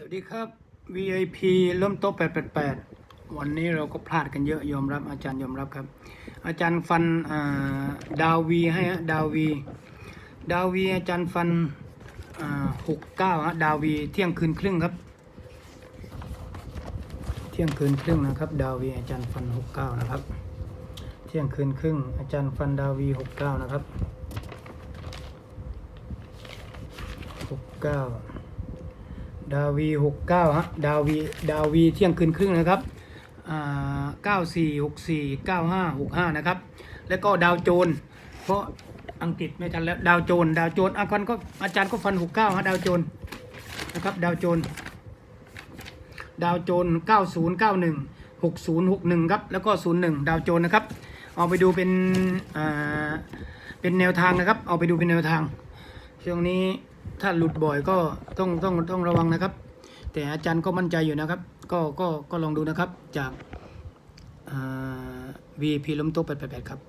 สวัสดีครับ VIP เริ่มโต๊ะ888 วันนี้เราก็พลาดกันเยอะยอมรับ อาจารย์ยอมรับครับ อาจารย์ฟันาดาววีให้ฮะดาววีดาววีอาจารย์ฟันหกเก้าฮะดาววีเที่ยงคืนครึ่งครับ เที่ยงคืนครึ่งนะครับ ดาววีอาจารย์ฟันหกเก้านะครับ เที่ยงคืนครึ่ง อาจารย์ฟันดาววีหกเก้านะครับหกเก้า ดาวีหกเก้าฮะดาวีดาวีเที่ยงคืนครึ่งนะครับอ่าเก้าสี่หกสี่เก้าห้าหกห้านะครับ แล้วก็ดาวโจน เพราะอังกฤษไม่ทันแล้วดาวโจน ดาวโจนอาจารย์ก็อาจารย์ก็ฟันหกเก้าฮะดาวโจนนะครับดาวโจน ดาวโจนเก้าศูนย์เก้าหนึ่งหกศูนย์หกหนึ่งครับแล้วก็ศูนย์หนึ่งดาวโจนนะครับ เอาไปดูเป็นอ่าเป็นแนวทางนะครับ เอาไปดูเป็นแนวทางช่วงนี้ ถ้าหลุดบ่อยก็ต้องต้องต้องระวังนะครับ แต่อาจารย์ก็มั่นใจอยู่นะครับ ก็ก็ก็ลองดูนะครับจากวีพีล้มโต๊ะ888ครับ